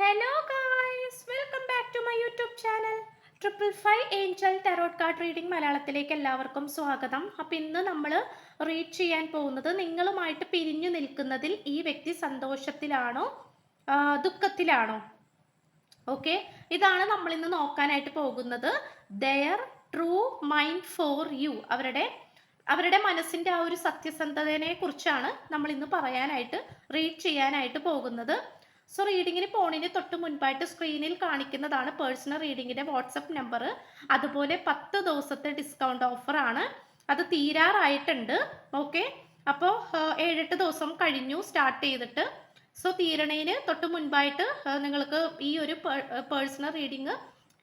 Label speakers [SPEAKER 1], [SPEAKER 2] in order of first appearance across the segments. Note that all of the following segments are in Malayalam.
[SPEAKER 1] Hello guys welcome back to my YouTube channel triple five angel tarot card reading മലയാളത്തിലേക്ക് എല്ലാവർക്കും സ്വാഗതം. അപ്പം ഇന്ന് നമ്മൾ റീഡ് ചെയ്യാൻ പോകുന്നത് നിങ്ങളുമായിട്ട് പിരിഞ്ഞു നിൽക്കുന്നതിൽ ഈ വ്യക്തി സന്തോഷത്തിലാണോ? ദുഃഖത്തിലാണോ? ഓക്കെ ഇതാണ് നമ്മൾ ഇന്ന് നോക്കാനായിട്ട് പോകുന്നത്. Their true mind for you അവരുടെ അവരുടെ മനസ്സിന്റെ ആ ഒരു സത്യസന്ധതയെ കുറിച്ചാണ് നമ്മൾ ഇന്ന് പറയാനായിട്ട് റീഡ് ചെയ്യാനായിട്ട് പോകുന്നത്. സോ റീഡിങ്ങിന് ഫോണിന് തൊട്ട് മുൻപായിട്ട് സ്ക്രീനിൽ കാണിക്കുന്നതാണ് പേഴ്സണൽ റീഡിങ്ങിന്റെ വാട്സപ്പ് നമ്പർ അതുപോലെ പത്ത് ദിവസത്തെ ഡിസ്കൗണ്ട് ഓഫറാണ് അത് തീരാറായിട്ടുണ്ട്. ഓക്കെ അപ്പോൾ ഏഴെട്ട് ദിവസം കഴിഞ്ഞു സ്റ്റാർട്ട് ചെയ്തിട്ട്. സോ തീരണേന് തൊട്ട് മുൻപായിട്ട് നിങ്ങൾക്ക് ഈ ഒരു പേഴ്സണൽ റീഡിങ്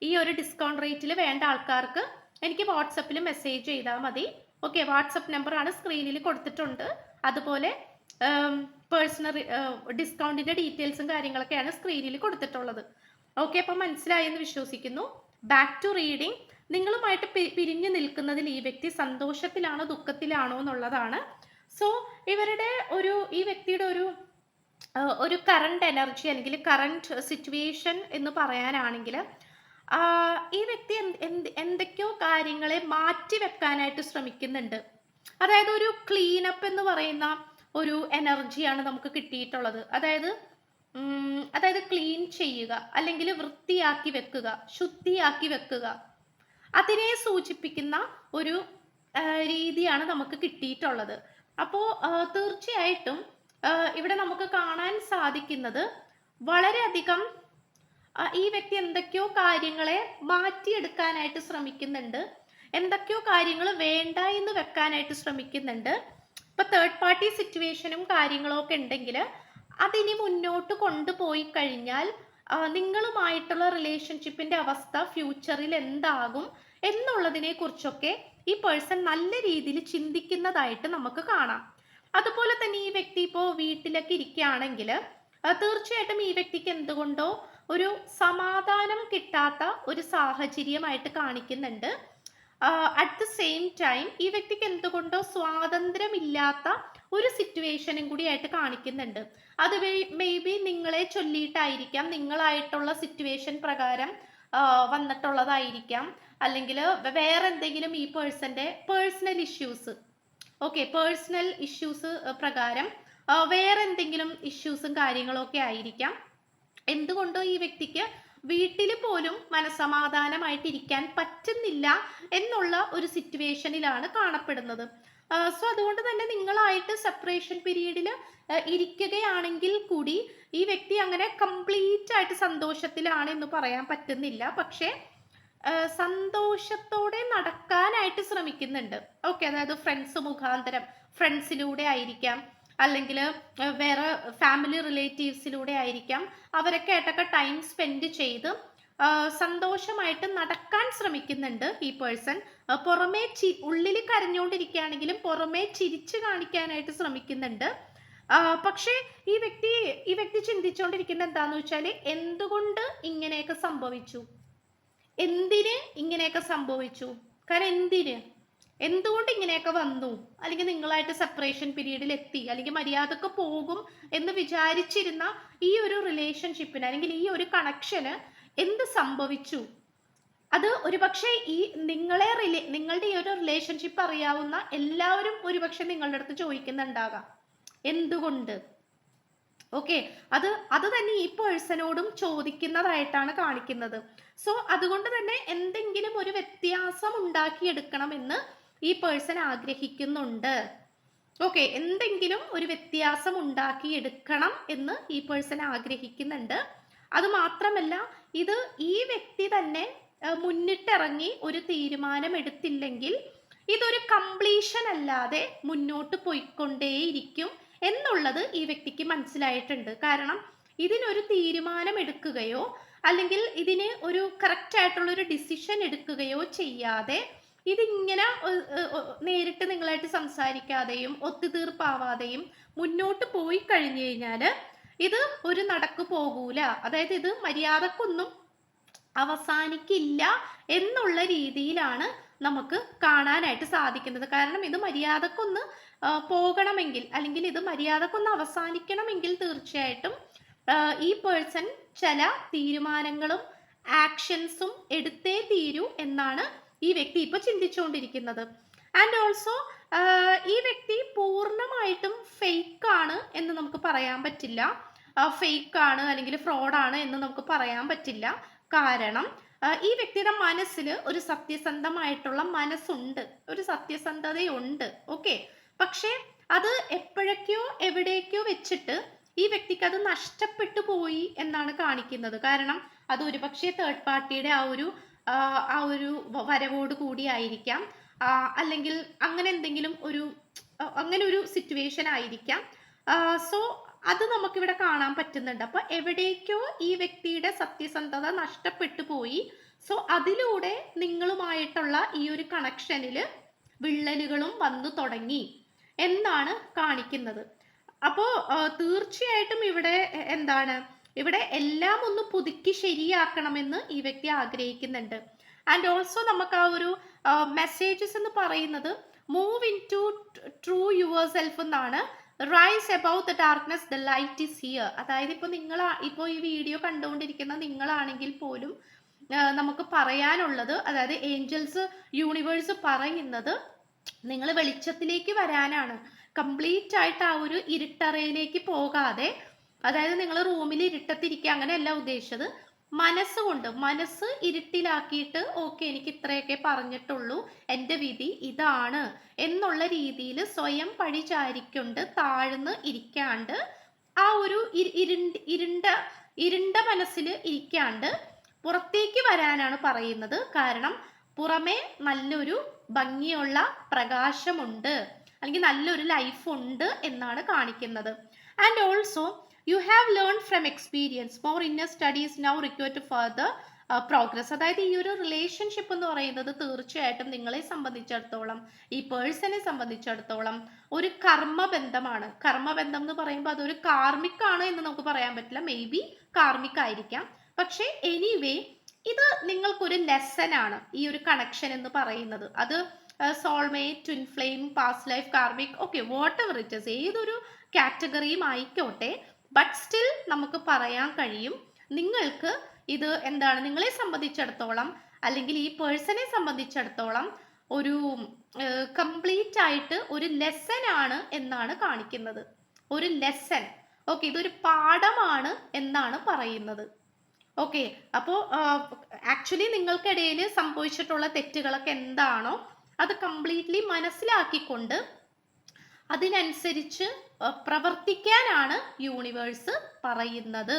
[SPEAKER 1] ഈ ഒരു ഡിസ്കൗണ്ട് റേറ്റിൽ വേണ്ട ആൾക്കാർക്ക് എനിക്ക് വാട്സപ്പിൽ മെസ്സേജ് ചെയ്താൽ മതി. ഓക്കെ വാട്സപ്പ് നമ്പറാണ് സ്ക്രീനിൽ കൊടുത്തിട്ടുണ്ട്. അതുപോലെ പേഴ്സണൽ ഡിസ്കൗണ്ടിന്റെ ഡീറ്റെയിൽസും കാര്യങ്ങളൊക്കെയാണ് സ്ക്രീനിൽ കൊടുത്തിട്ടുള്ളത്. ഓക്കെ അപ്പം മനസ്സിലായെന്ന് വിശ്വസിക്കുന്നു. ബാക്ക് ടു റീഡിംഗ് നിങ്ങളുമായിട്ട് പിരിഞ്ഞു നിൽക്കുന്നതിൽ ഈ വ്യക്തി സന്തോഷത്തിലാണോ ദുഃഖത്തിലാണോ എന്നുള്ളതാണ്. സോ ഇവരുടെ ഒരു ഈ വ്യക്തിയുടെ ഒരു ഒരു കറണ്ട് എനർജി അല്ലെങ്കിൽ കറണ്ട് സിറ്റുവേഷൻ എന്ന് പറയാനാണെങ്കിൽ ഈ വ്യക്തി എന്ത്- എന്ത്- എന്തൊക്കെയോ കാര്യങ്ങളെ മാറ്റി വെക്കാനായിട്ട് ശ്രമിക്കുന്നുണ്ട്. അതായത് ഒരു ക്ലീനപ്പ് എന്ന് പറയുന്ന ഒരു എനർജിയാണ് നമുക്ക് കിട്ടിയിട്ടുള്ളത്. അതായത് അതായത് ക്ലീൻ ചെയ്യുക അല്ലെങ്കിൽ വൃത്തിയാക്കി വെക്കുക ശുദ്ധിയാക്കി വെക്കുക. അതിനെ സൂചിപ്പിക്കുന്ന ഒരു രീതിയാണ് നമുക്ക് കിട്ടിയിട്ടുള്ളത്. അപ്പോൾ തീർച്ചയായിട്ടും ഇവിടെ നമുക്ക് കാണാൻ സാധിക്കുന്നത് വളരെയധികം ഈ വ്യക്തി എന്തൊക്കെയോ കാര്യങ്ങളെ മാറ്റിയെടുക്കാനായിട്ട് ശ്രമിക്കുന്നുണ്ട്. എന്തൊക്കെയോ കാര്യങ്ങൾ വേണ്ട എന്ന് വെക്കാനായിട്ട് ശ്രമിക്കുന്നുണ്ട്. ഇപ്പൊ തേർഡ് പാർട്ടി സിറ്റുവേഷനും കാര്യങ്ങളും ഒക്കെ ഉണ്ടെങ്കിൽ അതിനി മുന്നോട്ട് കൊണ്ടുപോയി കഴിഞ്ഞാൽ നിങ്ങളുമായിട്ടുള്ള റിലേഷൻഷിപ്പിന്റെ അവസ്ഥ ഫ്യൂച്ചറിൽ എന്താകും എന്നുള്ളതിനെ കുറിച്ചൊക്കെ ഈ പേഴ്സൺ നല്ല രീതിയിൽ ചിന്തിക്കുന്നതായിട്ട് നമുക്ക് കാണാം. അതുപോലെ തന്നെ ഈ വ്യക്തി ഇപ്പോൾ വീട്ടിലൊക്കെ ഇരിക്കുകയാണെങ്കിൽ തീർച്ചയായിട്ടും ഈ വ്യക്തിക്ക് എന്തുകൊണ്ടോ ഒരു സമാധാനം കിട്ടാത്ത ഒരു സാഹചര്യമായിട്ട് കാണിക്കുന്നുണ്ട്. അറ്റ് ദ സെയിം ടൈം ഈ വ്യക്തിക്ക് എന്തുകൊണ്ടോ സ്വാതന്ത്ര്യമില്ലാത്ത ഒരു സിറ്റുവേഷനും കൂടി ആയിട്ട് കാണിക്കുന്നുണ്ട്. അത് മേ ബി നിങ്ങളെ ചൊല്ലിയിട്ടായിരിക്കാം നിങ്ങളായിട്ടുള്ള സിറ്റുവേഷൻ പ്രകാരം വന്നിട്ടുള്ളതായിരിക്കാം. അല്ലെങ്കിൽ വേറെ എന്തെങ്കിലും ഈ പേഴ്സന്റെ personal issues okay personal issues പ്രകാരം വേറെ എന്തെങ്കിലും ഇഷ്യൂസും കാര്യങ്ങളൊക്കെ ആയിരിക്കാം. എന്തുകൊണ്ടോ ഈ വ്യക്തിക്ക് വീട്ടിൽ പോലും മനസമാധാനമായിട്ടിരിക്കാൻ പറ്റുന്നില്ല എന്നുള്ള ഒരു സിറ്റുവേഷനിലാണ് കാണപ്പെടുന്നത്. സോ അതുകൊണ്ട് തന്നെ നിങ്ങളായിട്ട് സെപ്പറേഷൻ പീരീഡിൽ ഇരിക്കുകയാണെങ്കിൽ കൂടി ഈ വ്യക്തി അങ്ങനെ കംപ്ലീറ്റ് ആയിട്ട് സന്തോഷത്തിലാണ് എന്ന് പറയാൻ പറ്റുന്നില്ല. പക്ഷേ സന്തോഷത്തോടെ നടക്കാനായിട്ട് ശ്രമിക്കുന്നുണ്ട്. ഓക്കെ അതായത് ഫ്രണ്ട്സ് മുഖാന്തരം ഫ്രണ്ട്സിലൂടെ ആയിരിക്കാം. അല്ലെങ്കിൽ വേറെ ഫാമിലി റിലേറ്റീവ്സിലൂടെ ആയിരിക്കാം. അവരൊക്കെ ആയിട്ടൊക്കെ ടൈം സ്പെൻഡ് ചെയ്ത് സന്തോഷമായിട്ട് നടക്കാൻ ശ്രമിക്കുന്നുണ്ട് ഈ പേഴ്സൺ പുറമേ ചി ഉള്ളിൽ കരഞ്ഞുകൊണ്ടിരിക്കുകയാണെങ്കിലും പുറമേ ചിരിച്ചു കാണിക്കാനായിട്ട് ശ്രമിക്കുന്നുണ്ട്. പക്ഷേ ഈ വ്യക്തി ഈ വ്യക്തി ചിന്തിച്ചുകൊണ്ടിരിക്കുന്നത് എന്താന്ന് വെച്ചാൽ എന്തുകൊണ്ട് ഇങ്ങനെയൊക്കെ സംഭവിച്ചു? എന്തിന് ഇങ്ങനെയൊക്കെ സംഭവിച്ചു? കാരണം എന്തിന്? എന്തുകൊണ്ട് ഇങ്ങനെയൊക്കെ വന്നു? അല്ലെങ്കിൽ നിങ്ങളായിട്ട് സെപ്പറേഷൻ പീരീഡിൽ എത്തി. അല്ലെങ്കിൽ മര്യാദയ്ക്ക് പോകും എന്ന് വിചാരിച്ചിരുന്ന ഈ ഒരു റിലേഷൻഷിപ്പിന് അല്ലെങ്കിൽ ഈ ഒരു കണക്ഷന് എന്ത് സംഭവിച്ചു? അത് ഒരുപക്ഷെ ഈ നിങ്ങളെ റിലേ നിങ്ങളുടെ ഈ ഒരു റിലേഷൻഷിപ്പ് അറിയാവുന്ന എല്ലാവരും ഒരുപക്ഷെ നിങ്ങളുടെ അടുത്ത് ചോദിക്കുന്നുണ്ടാകാം. എന്തുകൊണ്ട്? ഓക്കെ അത് അത് തന്നെ ഈ പേഴ്സണോടും ചോദിക്കുന്നതായിട്ടാണ് കാണിക്കുന്നത്. സോ അതുകൊണ്ട് തന്നെ എന്തെങ്കിലും ഒരു വ്യത്യാസം ഉണ്ടാക്കിയെടുക്കണമെന്ന് ഈ പേഴ്സൺ ആഗ്രഹിക്കുന്നുണ്ട്. ഓക്കെ എന്തെങ്കിലും ഒരു വ്യത്യാസം ഉണ്ടാക്കിയെടുക്കണം എന്ന് ഈ പേഴ്സൺ ആഗ്രഹിക്കുന്നുണ്ട്. അത് മാത്രമല്ല ഇത് ഈ വ്യക്തി തന്നെ മുന്നിട്ടിറങ്ങി ഒരു തീരുമാനം എടുത്തില്ലെങ്കിൽ ഇതൊരു കംപ്ലീഷൻ അല്ലാതെ മുന്നോട്ട് പോയിക്കൊണ്ടേയിരിക്കും എന്നുള്ളത് ഈ വ്യക്തിക്ക് മനസ്സിലായിട്ടുണ്ട്. കാരണം ഇതിനൊരു തീരുമാനം എടുക്കുകയോ അല്ലെങ്കിൽ ഇതിന് ഒരു കറക്റ്റ് ആയിട്ടുള്ള ഒരു ഡിസിഷൻ എടുക്കുകയോ ചെയ്യാതെ ഇതിങ്ങനെ നേരിട്ട് നിങ്ങളായിട്ട് സംസാരിക്കാതെയും ഒത്തുതീർപ്പാവാതെയും മുന്നോട്ട് പോയി കഴിഞ്ഞു കഴിഞ്ഞാൽ ഇത് ഒരു നടക്ക് പോകൂല. അതായത് ഇത് മര്യാദക്കൊന്നും അവസാനിക്കില്ല എന്നുള്ള രീതിയിലാണ് നമുക്ക് കാണാനായിട്ട് സാധിക്കുന്നത്. കാരണം ഇത് മര്യാദക്കൊന്ന് പോകണമെങ്കിൽ അല്ലെങ്കിൽ ഇത് മര്യാദക്കൊന്ന് അവസാനിക്കണമെങ്കിൽ തീർച്ചയായിട്ടും ഈ പേഴ്സൺ ചില തീരുമാനങ്ങളും ആക്ഷൻസും എടുത്തേ തീരൂ എന്നാണ് ഈ വ്യക്തി ഇപ്പൊ ചിന്തിച്ചുകൊണ്ടിരിക്കുന്നത്. ആൻഡ് ഓൾസോ ഈ വ്യക്തി പൂർണമായിട്ടും ഫേക്ക് ആണ് എന്ന് നമുക്ക് പറയാൻ പറ്റില്ല. ഫേക്ക് ആണ് അല്ലെങ്കിൽ ഫ്രോഡാണ് എന്ന് നമുക്ക് പറയാൻ പറ്റില്ല. കാരണം ഈ വ്യക്തിയുടെ മനസ്സിൽ ഒരു സത്യസന്ധമായിട്ടുള്ള മനസ്സുണ്ട്. ഒരു സത്യസന്ധതയുണ്ട്. ഓക്കെ പക്ഷേ അത് എപ്പോഴൊക്കെയോ എവിടേക്കോ വെച്ചിട്ട് ഈ വ്യക്തിക്ക് അത് നഷ്ടപ്പെട്ടു പോയി എന്നാണ് കാണിക്കുന്നത്. കാരണം അത് ഒരുപക്ഷെ തേർഡ് പാർട്ടിയുടെ ആ ഒരു ആ, ഒരു വരവോട് കൂടി ആയിരിക്കാം. ആ, അല്ലെങ്കിൽ അങ്ങനെ എന്തെങ്കിലും ഒരു അങ്ങനെ ഒരു സിറ്റുവേഷൻ ആയിരിക്കാം. സോ അത് നമുക്കിവിടെ കാണാൻ പറ്റുന്നുണ്ട്. അപ്പൊ എവിടേക്കോ ഈ വ്യക്തിയുടെ സത്യസന്ധത നഷ്ടപ്പെട്ടു പോയി. സോ അതിലൂടെ നിങ്ങളുമായിട്ടുള്ള ഈ ഒരു കണക്ഷനിൽ വിള്ളലുകളും വന്നു തുടങ്ങി എന്നാണ് കാണിക്കുന്നത്. അപ്പോൾ തീർച്ചയായിട്ടും ഇവിടെ എന്താണ്? ഇവിടെ എല്ലാം ഒന്ന് പുതുക്കി ശരിയാക്കണമെന്ന് ഈ വ്യക്തി ആഗ്രഹിക്കുന്നുണ്ട്. ആൻഡ് ഓൾസോ നമുക്ക് ആ ഒരു മെസ്സേജസ് എന്ന് പറയുന്നത് move into true your self എന്നാണ്. Rise about the darkness the light is here അതായത് ഇപ്പോൾ നിങ്ങൾ ഇപ്പോൾ ഈ വീഡിയോ കണ്ടുകൊണ്ടിരിക്കുന്ന നിങ്ങളാണെങ്കിൽ പോലും നമുക്ക് പറയാനുള്ളത് അതായത് ഏഞ്ചൽസ് യൂണിവേഴ്സ് പറയുന്നത് നിങ്ങൾ വെളിച്ചത്തിലേക്ക് വരാനാണ്. കംപ്ലീറ്റ് ആയിട്ട് ആ ഒരു ഇരുട്ടറയിലേക്ക് പോകാതെ അതായത് നിങ്ങൾ റൂമിൽ ഇരുട്ടത്തിരിക്കുക അങ്ങനെയല്ല ഉദ്ദേശിച്ചത്. മനസ്സുകൊണ്ട് മനസ്സ് ഇരുട്ടിലാക്കിയിട്ട് ഓക്കെ എനിക്ക് ഇത്രയൊക്കെ പറഞ്ഞിട്ടുള്ളൂ എന്റെ വിധി ഇതാണ് എന്നുള്ള രീതിയിൽ സ്വയം പഴിചാരിക്കൊണ്ട് താഴ്ന്ന് ഇരിക്കാണ്ട് ആ ഒരു ഇരു- ഇരുണ്ട് ഇരുണ്ട ഇരുണ്ട മനസ്സിൽ ഇരിക്കാണ്ട് പുറത്തേക്ക് വരാനാണ് പറയുന്നത്. കാരണം പുറമേ നല്ലൊരു ഭംഗിയുള്ള പ്രകാശമുണ്ട്. അല്ലെങ്കിൽ നല്ലൊരു ലൈഫ് ഉണ്ട് എന്നാണ് കാണിക്കുന്നത്. And also you have learn from experience for inner studies now require to further progress അതായത് ഈ ഒരു റിലേഷൻഷിപ്പ് എന്ന് പറയുന്നത് തീർച്ചയായിട്ടും നിങ്ങളെ സംബന്ധിച്ചിടത്തോളം ഈ പേഴ്സണെ സംബന്ധിച്ചിടത്തോളം ഒരു കർമ്മബന്ധമാണ്. കർമ്മബന്ധം എന്ന് പറയുമ്പോൾ അതൊരു കാർമിക് ആണ് എന്ന് നമുക്ക് പറയാൻ പറ്റില്ല. മേ ബി കാർമിക് ആയിരിക്കാം പക്ഷേ എനിവേ ഇത് നിങ്ങൾക്കൊരു ലെസൺ ആണ് ഈ ഒരു കണക്ഷൻ എന്ന് പറയുന്നത്. അത് soulmate twin flame past life karmic okay whatever it is ഏതൊരു കാറ്റഗറിയും ആയിക്കോട്ടെ. ബട്ട് സ്റ്റിൽ നമുക്ക് പറയാൻ കഴിയും നിങ്ങൾക്ക് ഇത് എന്താണ് നിങ്ങളെ സംബന്ധിച്ചിടത്തോളം അല്ലെങ്കിൽ ഈ പേഴ്സണെ സംബന്ധിച്ചിടത്തോളം ഒരു കംപ്ലീറ്റ് ആയിട്ട് ഒരു ലെസൺ ആണ് എന്നാണ് കാണിക്കുന്നത്. ഒരു ലെസൺ ഓക്കെ ഇതൊരു പാഠമാണ് എന്നാണ് പറയുന്നത്. ഓക്കെ അപ്പോൾ ആക്ച്വലി നിങ്ങൾക്കിടയിൽ സംഭവിച്ചിട്ടുള്ള തെറ്റുകളൊക്കെ എന്താണോ അത് കംപ്ലീറ്റ്ലി മനസ്സിലാക്കിക്കൊണ്ട് അതിനനുസരിച്ച് പ്രവർത്തിക്കാനാണ് യൂണിവേഴ്സ് പറയുന്നത്.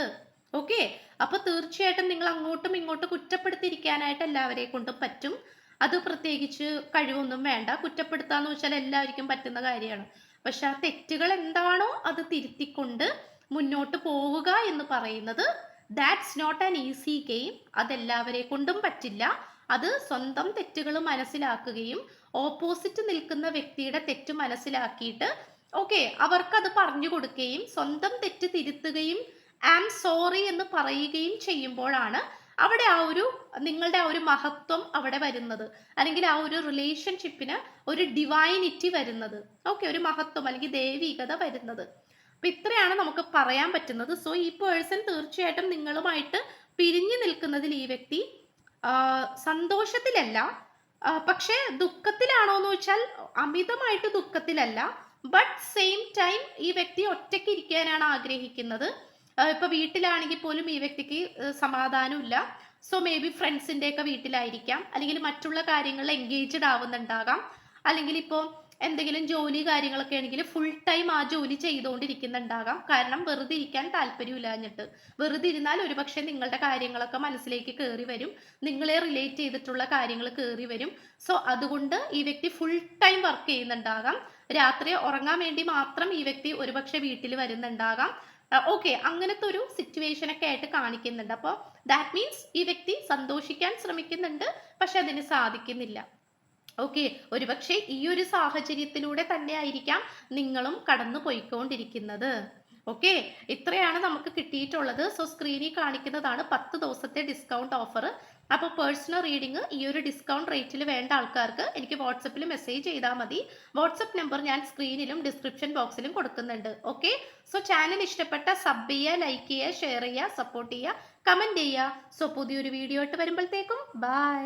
[SPEAKER 1] ഓക്കെ? അപ്പൊ തീർച്ചയായിട്ടും നിങ്ങൾ അങ്ങോട്ടും ഇങ്ങോട്ടും കുറ്റപ്പെടുത്തിയിരിക്കാനായിട്ട് എല്ലാവരെ കൊണ്ടും പറ്റും. അത് പ്രത്യേകിച്ച് കഴിവൊന്നും വേണ്ട. കുറ്റപ്പെടുത്താന്ന് വെച്ചാൽ എല്ലാവർക്കും പറ്റുന്ന കാര്യമാണ്. പക്ഷെ ആ തെറ്റുകൾ എന്താണോ അത് തിരുത്തിക്കൊണ്ട് മുന്നോട്ട് പോവുക എന്ന് പറയുന്നത് that's not an easy game അതെല്ലാവരെ കൊണ്ടും പറ്റില്ല. അത് സ്വന്തം തെറ്റുകൾ മനസ്സിലാക്കുകയും ഓപ്പോസിറ്റ് നിൽക്കുന്ന വ്യക്തിയുടെ തെറ്റ് മനസ്സിലാക്കിയിട്ട് ഓക്കെ അവർക്കത് പറഞ്ഞു കൊടുക്കുകയും സ്വന്തം തെറ്റ് തിരുത്തുകയും ആം സോറി എന്ന് പറയുകയും ചെയ്യുമ്പോഴാണ് അവിടെ ആ ഒരു നിങ്ങളുടെ ആ ഒരു മഹത്വം അവിടെ വരുന്നത്. അല്ലെങ്കിൽ ആ ഒരു റിലേഷൻഷിപ്പിന് ഒരു ഡിവൈനിറ്റി വരുന്നത്. ഓക്കെ ഒരു മഹത്വം അല്ലെങ്കിൽ ദൈവികത വരുന്നത്. അപ്പൊ ഇത്രയാണ് നമുക്ക് പറയാൻ പറ്റുന്നത്. സോ ഈ പേഴ്സൺ തീർച്ചയായിട്ടും നിങ്ങളുമായിട്ട് പിരിഞ്ഞു നിൽക്കുന്നതിൽ ഈ വ്യക്തി സന്തോഷത്തിലല്ല. പക്ഷെ ദുഃഖത്തിലാണോ എന്ന് വെച്ചാൽ അമിതമായിട്ട് ദുഃഖത്തിലല്ല. ബട്ട് സെയിം ടൈം ഈ വ്യക്തി ഒറ്റയ്ക്ക് ഇരിക്കാനാണ് ആഗ്രഹിക്കുന്നത്. ഇപ്പൊ വീട്ടിലാണെങ്കിൽ പോലും ഈ വ്യക്തിക്ക് സമാധാനമില്ല. സോ മേ ബി ഫ്രണ്ട്സിന്റെ ഒക്കെ വീട്ടിലായിരിക്കാം. അല്ലെങ്കിൽ മറ്റുള്ള കാര്യങ്ങളിൽ എൻഗേജ്ഡ് ആവുന്നുണ്ടാകാം. അല്ലെങ്കിൽ ഇപ്പോൾ എന്തെങ്കിലും ജോലി കാര്യങ്ങളൊക്കെ ആണെങ്കിൽ ഫുൾ ടൈം ആ ജോലി ചെയ്തുകൊണ്ടിരിക്കുന്നുണ്ടാകാം. കാരണം വെറുതെ ഇരിക്കാൻ താല്പര്യമില്ലാഞ്ഞിട്ട്. വെറുതെ ഇരുന്നാൽ ഒരുപക്ഷെ നിങ്ങളുടെ കാര്യങ്ങളൊക്കെ മനസ്സിലേക്ക് കയറി വരും. നിങ്ങളെ റിലേറ്റ് ചെയ്തിട്ടുള്ള കാര്യങ്ങൾ കയറി വരും. സോ അതുകൊണ്ട് ഈ വ്യക്തി ഫുൾ ടൈം വർക്ക് ചെയ്യുന്നുണ്ടാകാം. രാത്രി ഉറങ്ങാൻ വേണ്ടി മാത്രം ഈ വ്യക്തി ഒരുപക്ഷെ വീട്ടിൽ വരുന്നുണ്ടാകാം. ഓക്കെ അങ്ങനത്തെ ഒരു സിറ്റുവേഷൻ ഒക്കെ ആയിട്ട് കാണിക്കുന്നുണ്ട്. അപ്പോൾ ദാറ്റ് മീൻസ് ഈ വ്യക്തി സന്തോഷിക്കാൻ ശ്രമിക്കുന്നുണ്ട് പക്ഷെ അതിന് സാധിക്കുന്നില്ല. ഓക്കെ ഒരുപക്ഷെ ഈ ഒരു സാഹചര്യത്തിലൂടെ തന്നെ ആയിരിക്കാം നിങ്ങളും കടന്നു പോയിക്കൊണ്ടിരിക്കുന്നത്. ഓക്കെ ഇത്രയാണ് നമുക്ക് കിട്ടിയിട്ടുള്ളത്. സോ സ്ക്രീനിൽ കാണിക്കുന്നതാണ് പത്ത് ദിവസത്തെ ഡിസ്കൗണ്ട് ഓഫർ അപ്പോൾ പേഴ്സണൽ റീഡിംഗ് ഈ ഒരു ഡിസ്കൗണ്ട് റേറ്റിൽ വേണ്ട ആൾക്കാർക്ക് എനിക്ക് വാട്സപ്പിൽ മെസ്സേജ് ചെയ്താൽ മതി. വാട്സപ്പ് നമ്പർ ഞാൻ സ്ക്രീനിലും ഡിസ്ക്രിപ്ഷൻ ബോക്സിലും കൊടുക്കുന്നുണ്ട്. ഓക്കെ സോ ചാനൽ ഇഷ്ടപ്പെട്ട സബ് ചെയ്യുക ലൈക്ക് ചെയ്യുക ഷെയർ ചെയ്യുക സപ്പോർട്ട് ചെയ്യുക കമന്റ് ചെയ്യുക. സോ പുതിയൊരു വീഡിയോ ആയിട്ട് വരുമ്പോഴത്തേക്കും. ബൈ